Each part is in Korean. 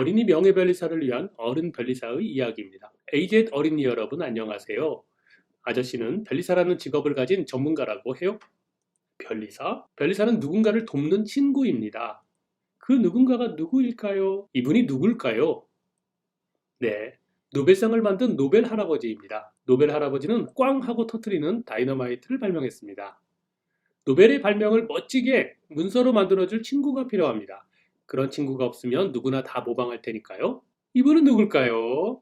어린이 명예변리사를 위한 어른 변리사의 이야기입니다. AZ 어린이 여러분 안녕하세요. 아저씨는 변리사라는 직업을 가진 전문가라고 해요. 변리사? 변리사는 누군가를 돕는 친구입니다. 그 누군가가 누구일까요? 이분이 누굴까요? 네, 노벨상을 만든 노벨 할아버지입니다. 노벨 할아버지는 꽝 하고 터트리는 다이너마이트를 발명했습니다. 노벨의 발명을 멋지게 문서로 만들어줄 친구가 필요합니다. 그런 친구가 없으면 누구나 다 모방할 테니까요. 이분은 누굴까요?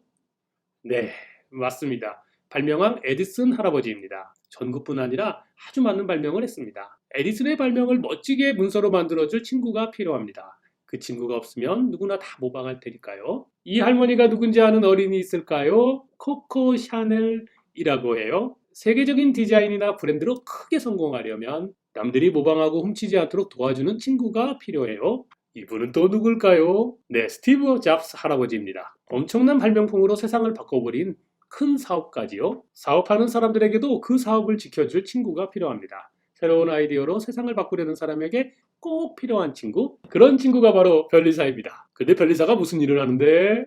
네, 맞습니다. 발명왕 에디슨 할아버지입니다. 전국뿐 아니라 아주 많은 발명을 했습니다. 에디슨의 발명을 멋지게 문서로 만들어줄 친구가 필요합니다. 그 친구가 없으면 누구나 다 모방할 테니까요. 이 할머니가 누군지 아는 어린이 있을까요? 코코 샤넬이라고 해요. 세계적인 디자인이나 브랜드로 크게 성공하려면 남들이 모방하고 훔치지 않도록 도와주는 친구가 필요해요. 이분은 또 누굴까요? 네, 스티브 잡스 할아버지입니다. 엄청난 발명품으로 세상을 바꿔버린 큰 사업가지요. 사업하는 사람들에게도 그 사업을 지켜줄 친구가 필요합니다. 새로운 아이디어로 세상을 바꾸려는 사람에게 꼭 필요한 친구? 그런 친구가 바로 변리사입니다. 근데 변리사가 무슨 일을 하는데?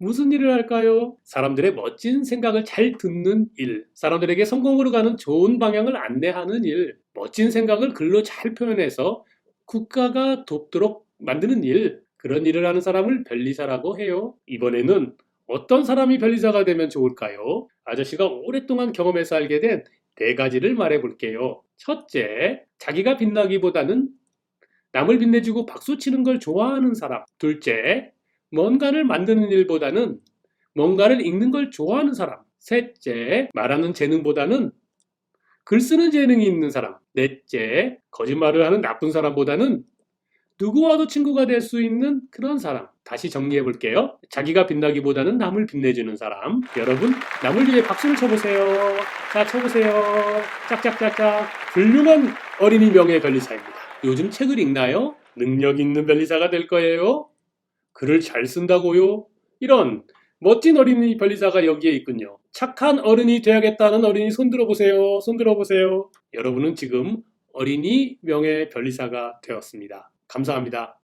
무슨 일을 할까요? 사람들의 멋진 생각을 잘 듣는 일, 사람들에게 성공으로 가는 좋은 방향을 안내하는 일, 멋진 생각을 글로 잘 표현해서 국가가 돕도록 만드는 일, 그런 일을 하는 사람을 변리사라고 해요. 이번에는 어떤 사람이 변리사가 되면 좋을까요? 아저씨가 오랫동안 경험해서 알게 된 네 가지를 말해 볼게요. 첫째, 자기가 빛나기보다는 남을 빛내주고 박수 치는 걸 좋아하는 사람. 둘째, 뭔가를 만드는 일보다는 뭔가를 읽는 걸 좋아하는 사람. 셋째, 말하는 재능보다는 글 쓰는 재능이 있는 사람. 넷째, 거짓말을 하는 나쁜 사람보다는 누구와도 친구가 될 수 있는 그런 사람. 다시 정리해 볼게요. 자기가 빛나기보다는 남을 빛내주는 사람. 여러분, 남을 위해 박수를 쳐보세요. 자, 쳐보세요. 짝짝짝짝. 훌륭한 어린이 명예 변리사입니다. 요즘 책을 읽나요? 능력 있는 변리사가 될 거예요. 글을 잘 쓴다고요? 이런 멋진 어린이 변리사가 여기에 있군요. 착한 어른이 돼야겠다는 어린이 손 들어 보세요. 손 들어 보세요. 여러분은 지금 어린이 명예 변리사가 되었습니다. 감사합니다.